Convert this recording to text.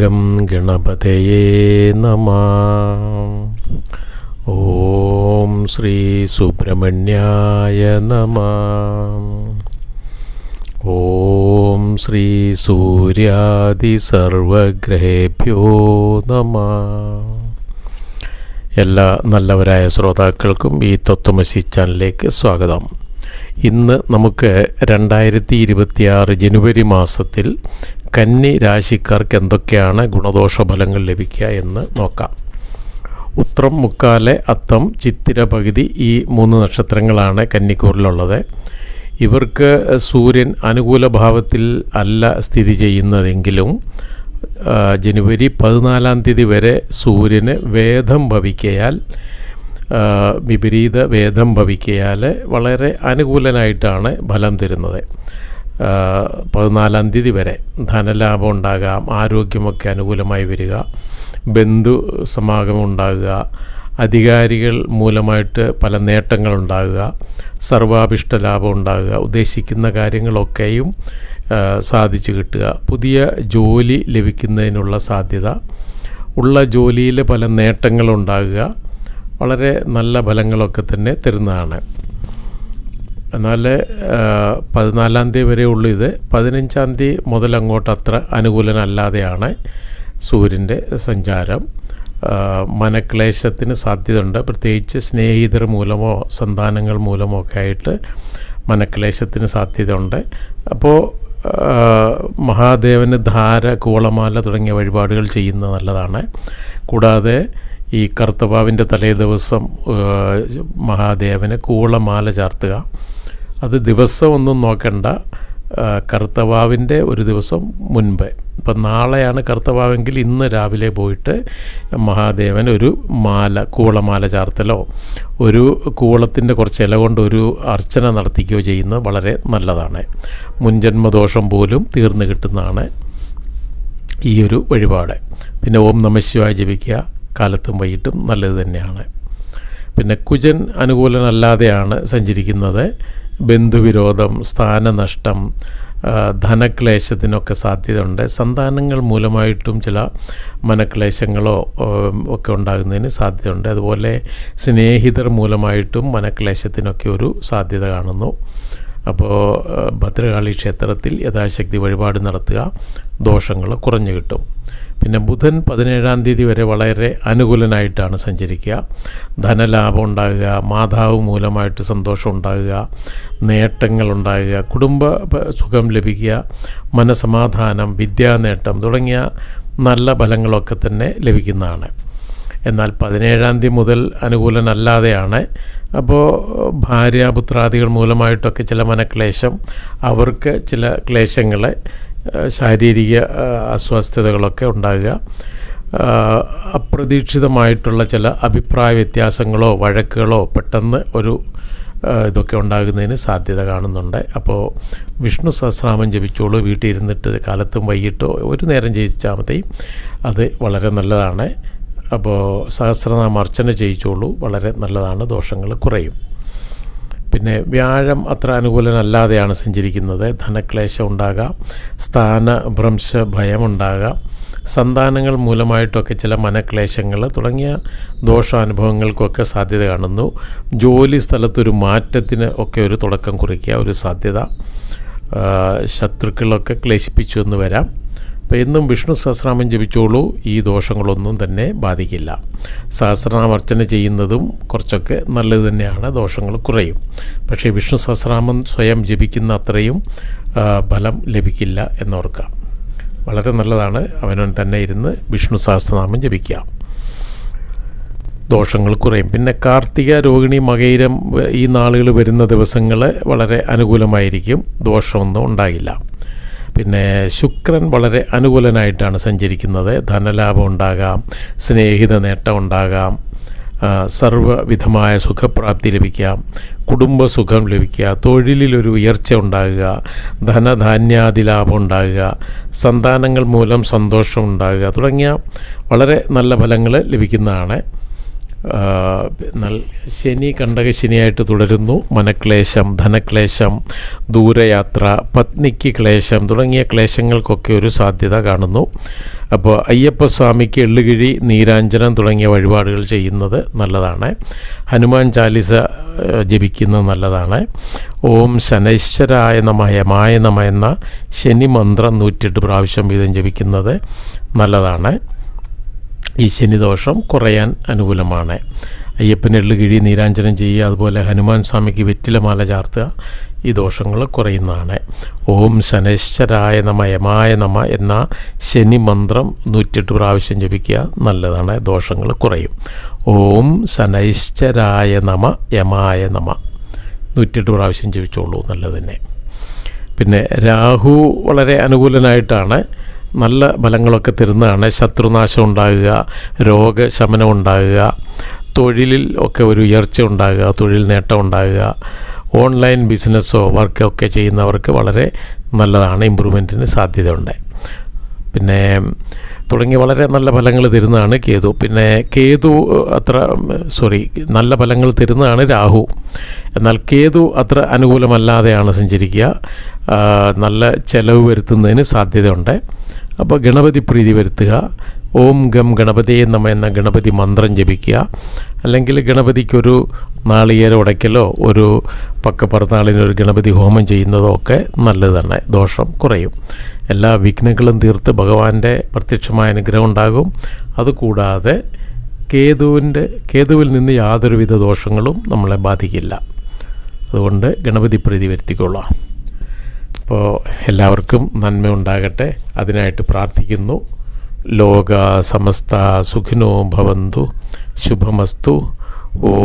Gum ഗണപതയേ നമ. ഓം ശ്രീ സുബ്രഹ്മണ്യായ നമ. ഓം ശ്രീ സൂര്യാദി സർവഗ്രഹേഭ്യോ നമ. എല്ലാ നല്ലവരായ ശ്രോതാക്കൾക്കും ഈ തത്വമസി ചാനലിലേക്ക് സ്വാഗതം. ഇന്ന് നമുക്ക് രണ്ടായിരത്തി ഇരുപത്തിയാറ് ജനുവരി മാസത്തിൽ കന്നി രാശിക്കാർക്ക് എന്തൊക്കെയാണ് ഗുണദോഷ ഫലങ്ങൾ ലഭിക്കുക എന്ന് നോക്കാം. ഉത്രം മുക്കാലെ അത്തം ചിത്തിര പകുതി ഈ മൂന്ന് നക്ഷത്രങ്ങളാണ് കന്നിക്കൂറിലുള്ളത്. ഇവർക്ക് സൂര്യൻ അനുകൂല ഭാവത്തിൽ അല്ല സ്ഥിതി ചെയ്യുന്നതെങ്കിലും ജനുവരി പതിനാലാം തീയതി വരെ സൂര്യന് വേദം ഭവിക്കയാൽ വിപരീത വേദം ഭവിക്കയാൽ വളരെ അനുകൂലനായിട്ടാണ് ഫലം തരുന്നത്. പതിനാലാം തീയതി വരെ ധനലാഭം ഉണ്ടാകാം ആരോഗ്യമൊക്കെ അനുകൂലമായി വരിക ബന്ധു സമാഗമം ഉണ്ടാകുക അധികാരികൾ മൂലമായിട്ട് പല നേട്ടങ്ങളുണ്ടാകുക സർവാഭിഷ്ട ലാഭം ഉണ്ടാകുക ഉദ്ദേശിക്കുന്ന കാര്യങ്ങളൊക്കെയും സാധിച്ചു കിട്ടുക. പുതിയ ജോലി ലഭിക്കുന്നതിനുള്ള സാധ്യത ഉള്ള ജോലിയിൽ പല നേട്ടങ്ങളുണ്ടാകുക വളരെ നല്ല ഫലങ്ങളൊക്കെ തന്നെ തരുന്നതാണ്. എന്നാൽ പതിനാലാം തീയതി വരെ ഉള്ളു ഇത്. പതിനഞ്ചാം തീയതി മുതൽ അങ്ങോട്ട് അത്ര അനുകൂലനല്ലാതെയാണ് സൂര്യന്റെ സഞ്ചാരം. മനക്ലേശത്തിന് സാധ്യതയുണ്ട്. പ്രത്യേകിച്ച് സ്നേഹിതർ മൂലമോ സന്താനങ്ങൾ മൂലമോ ഒക്കെ ആയിട്ട് മനക്ലേശത്തിന് സാധ്യതയുണ്ട്. അപ്പോൾ മഹാദേവന് ധാര കൂളമാല തുടങ്ങിയ വഴിപാടുകൾ ചെയ്യുന്നത് നല്ലതാണ്. കൂടാതെ ഈ കർത്തവാവിന്റെ തലേ ദിവസം മഹാദേവന് കൂളമാല ചാർത്തുക. അത് ദിവസമൊന്നും നോക്കണ്ട. ആ, കർത്തവാവിന്റെ ഒരു ദിവസം മുൻപേ. ഇപ്പം നാളെയാണ് കർത്തവാവെങ്കിൽ ഇന്ന് രാവിലെ പോയിട്ട് മഹാദേവൻ ഒരു മാല കൂളമാല ചാർത്തലോ ഒരു കൂളത്തിന്റെ കുറച്ച് ഇല കൊണ്ട് ഒരു അർച്ചന നടത്തിക്കുകയോ ചെയ്യുന്നത് വളരെ നല്ലതാണ്. മുൻജന്മദോഷം പോലും തീർന്നു കിട്ടുന്നതാണ് ഈ ഒരു വഴിപാട്. പിന്നെ ഓം നമശിവായ ജപിക്കുക കാലത്തും വൈകിട്ടും നല്ലത് തന്നെയാണ്. പിന്നെ കുജൻ അനുകൂലനല്ലാതെയാണ് സഞ്ചരിക്കുന്നത്. ബന്ധുവിരോധം സ്ഥാനനഷ്ടം ധനക്ലേശത്തിനൊക്കെ സാധ്യതയുണ്ട്. സന്താനങ്ങൾ മൂലമായിട്ടും ചില മനക്ലേശങ്ങളോ ഒക്കെ ഉണ്ടാകുന്നതിന് സാധ്യതയുണ്ട്. അതുപോലെ സ്നേഹിതർ മൂലമായിട്ടും മനക്ലേശത്തിനൊക്കെ ഒരു സാധ്യത കാണുന്നു. അപ്പോൾ ഭദ്രകാളി ക്ഷേത്രത്തിൽ യഥാശക്തി വഴിപാട് നടത്തുക ദോഷങ്ങൾ കുറഞ്ഞു കിട്ടും. പിന്നെ ബുധൻ പതിനേഴാം തീയതി വരെ വളരെ അനുകൂലനായിട്ടാണ് സഞ്ചരിക്കുക. ധനലാഭം ഉണ്ടാകുക മാതാവ് മൂലമായിട്ട് സന്തോഷം ഉണ്ടാകുക നേട്ടങ്ങൾ ഉണ്ടാകുക കുടുംബ സുഖം ലഭിക്കുക മനസമാധാനം വിദ്യാനേട്ടം തുടങ്ങിയ നല്ല ഫലങ്ങളൊക്കെ തന്നെ ലഭിക്കുന്നതാണ്. എന്നാൽ പതിനേഴാം തീയതി മുതൽ അനുകൂലനല്ലാതെയാണ്. അപ്പോൾ ഭാര്യ പുത്രാദികൾ മൂലമായിട്ടൊക്കെ ചില മനക്ലേശം അവർക്ക് ചില ക്ലേശങ്ങളെ ശാരീരിക അസ്വസ്ഥതകളൊക്കെ ഉണ്ടാകുക. അപ്രതീക്ഷിതമായിട്ടുള്ള ചില അഭിപ്രായ വ്യത്യാസങ്ങളോ വഴക്കുകളോ പെട്ടെന്ന് ഒരു ഇതൊക്കെ ഉണ്ടാകുന്നതിന് സാധ്യത കാണുന്നുണ്ട്. അപ്പോൾ വിഷ്ണു സഹസ്രാമം ജപിച്ചോളൂ വീട്ടിൽ ഇരുന്നിട്ട് കാലത്തും വൈകിട്ടോ ഒരു നേരം ജയിച്ചാൽ മതി. അത് വളരെ നല്ലതാണ്. അപ്പോൾ സഹസ്രനാമർച്ചന ജയിച്ചോളൂ വളരെ നല്ലതാണ് ദോഷങ്ങൾ കുറയും. പിന്നെ വ്യാഴം അത്ര അനുകൂലനല്ലാതെയാണ് സഞ്ചരിക്കുന്നത്. ധനക്ലേശം ഉണ്ടാകാം. സ്ഥാനഭ്രംശ ഭയമുണ്ടാകാം സന്താനങ്ങൾ മൂലമായിട്ടൊക്കെ ചില മനക്ലേശങ്ങൾ തുടങ്ങിയ ദോഷാനുഭവങ്ങൾക്കൊക്കെ സാധ്യത കാണുന്നു. ജോലി സ്ഥലത്തൊരു മാറ്റത്തിന് ഒക്കെ ഒരു തുടക്കം കുറിക്കുക ഒരു സാധ്യത. ശത്രുക്കളൊക്കെ ക്ലേശിപ്പിച്ചു എന്ന് വരാം. അപ്പോൾ എന്നും വിഷ്ണു സഹസ്രനാമം ജപിച്ചോളൂ. ഈ ദോഷങ്ങളൊന്നും തന്നെ ബാധിക്കില്ല. സഹസ്രനാമർച്ചന ചെയ്യുന്നതും കുറച്ചൊക്കെ നല്ലത് തന്നെയാണ്. ദോഷങ്ങൾ കുറയും. പക്ഷേ വിഷ്ണു സഹസ്രനാമം സ്വയം ജപിക്കുന്ന അത്രയും ഫലം ലഭിക്കില്ല എന്നോർക്കാം. വളരെ നല്ലതാണ്. അവനവൻ തന്നെ ഇരുന്ന് വിഷ്ണു സഹസ്രനാമം ജപിക്കുക ദോഷങ്ങൾ കുറയും. പിന്നെ കാർത്തിക രോഹിണി മകയിരം ഈ നാളുകൾ വരുന്ന ദിവസങ്ങൾ വളരെ അനുകൂലമായിരിക്കും. ദോഷമൊന്നും ഉണ്ടാകില്ല. പിന്നെ ശുക്രൻ വളരെ അനുകൂലനായിട്ടാണ് സഞ്ചരിക്കുന്നത്. ധനലാഭം ഉണ്ടാകാം സ്നേഹിത നേട്ടം ഉണ്ടാകാം സർവവിധമായ സുഖപ്രാപ്തി ലഭിക്കാം കുടുംബസുഖം ലഭിക്കുക തൊഴിലിലൊരു ഉയർച്ച ഉണ്ടാകുക ധനധാന്യാദി ലാഭം ഉണ്ടാകുക സന്താനങ്ങൾ മൂലം സന്തോഷം ഉണ്ടാകുക തുടങ്ങിയ വളരെ നല്ല ഫലങ്ങൾ ലഭിക്കുന്നതാണ്. എന്നാൽ ശനി കണ്ടകശനിയായിട്ട് തുടരുന്നു. മനക്ലേശം ധനക്ലേശം ദൂരയാത്ര പത്നിക്ക് ക്ലേശം തുടങ്ങിയ ക്ലേശങ്ങൾക്കൊക്കെ ഒരു സാധ്യത കാണുന്നു. അപ്പോൾ അയ്യപ്പസ്വാമിക്ക് എള്ളുകിഴി നീരാഞ്ജനം തുടങ്ങിയ വഴിപാടുകൾ ചെയ്യുന്നത് നല്ലതാണ്. ഹനുമാൻ ചാലിസ ജപിക്കുന്നത് നല്ലതാണ്. ഓം ശനൈശ്വരായ നമയ മായ നമ എന്ന ശനി മന്ത്രം നൂറ്റെട്ട് പ്രാവശ്യം വീതം ജപിക്കുന്നത് നല്ലതാണ്. ഈ ശനിദോഷം കുറയാൻ അനുകൂലമാണ്. അയ്യപ്പന് എള്ളുകിഴി നീരാഞ്ജനം ചെയ്യുക അതുപോലെ ഹനുമാൻ സ്വാമിക്ക് വെറ്റിലമാല ചാർത്തുക ഈ ദോഷങ്ങൾ കുറയുന്നതാണ്. ഓം ശനശ്വരായ നമ യമായ നമ എന്ന ശനി മന്ത്രം നൂറ്റെട്ട് പ്രാവശ്യം ജപിക്കുക നല്ലതാണ് ദോഷങ്ങൾ കുറയും. ഓം ശനൈശ്വരായ നമ യമായ നമ നൂറ്റെട്ട് പ്രാവശ്യം ജപിച്ചോളൂ നല്ലത് തന്നെ. പിന്നെ രാഹു വളരെ അനുകൂലനായിട്ടാണ് നല്ല ഫലങ്ങളൊക്കെ തരുന്നതാണ്. ശത്രുനാശം ഉണ്ടാകുക രോഗശമനം ഉണ്ടാകുക തൊഴിലിൽ ഒക്കെ ഒരു ഉയർച്ച ഉണ്ടാകുക തൊഴിൽ നേട്ടം ഉണ്ടാകുക ഓൺലൈൻ ബിസിനസ്സോ വർക്കോ ഒക്കെ ചെയ്യുന്നവർക്ക് വളരെ നല്ലതാണ് ഇമ്പ്രൂവ്മെന്റിന് സാധ്യതയുണ്ട്. പിന്നെ തുടങ്ങി വളരെ നല്ല ഫലങ്ങൾ തരുന്നതാണ് കേതു. പിന്നെ കേതു അത്ര സോറി നല്ല ഫലങ്ങൾ തരുന്നതാണ് രാഹു. എന്നാൽ കേതു അത്ര അനുകൂലമല്ലാതെയാണ് സഞ്ചരിക്കുക. നല്ല ചെലവ് വരുത്തുന്നതിന് സാധ്യതയുണ്ട്. അപ്പോൾ ഗണപതി പ്രീതി വരുത്തുക. ഓം ഗം ഗണപതിയെ നമ എന്ന ഗണപതി മന്ത്രം ജപിക്കുക. അല്ലെങ്കിൽ ഗണപതിക്കൊരു നാളികേര ഉടയ്ക്കലോ ഒരു പക്ക ഒരു ഗണപതി ഹോമം ചെയ്യുന്നതോ ഒക്കെ നല്ലത് തന്നെ ദോഷം കുറയും. എല്ലാ വിഘ്നങ്ങളും തീർത്ത് ഭഗവാന്റെ പ്രത്യക്ഷമായ അനുഗ്രഹം ഉണ്ടാകും. അതുകൂടാതെ കേതുവിന്റെ കേതുവിൽ നിന്ന് യാതൊരുവിധ ദോഷങ്ങളും നമ്മളെ ബാധിക്കില്ല. അതുകൊണ്ട് ഗണപതി പ്രീതി വരുത്തിക്കൊള്ളാം അപ്പോൾ എല്ലാവർക്കും നന്മ ഉണ്ടാകട്ടെ. അതിനായിട്ട് പ്രാർത്ഥിക്കുന്നു. లోగా సమస్త సుఖినో భవంతు. శుభమస్తు. ఓ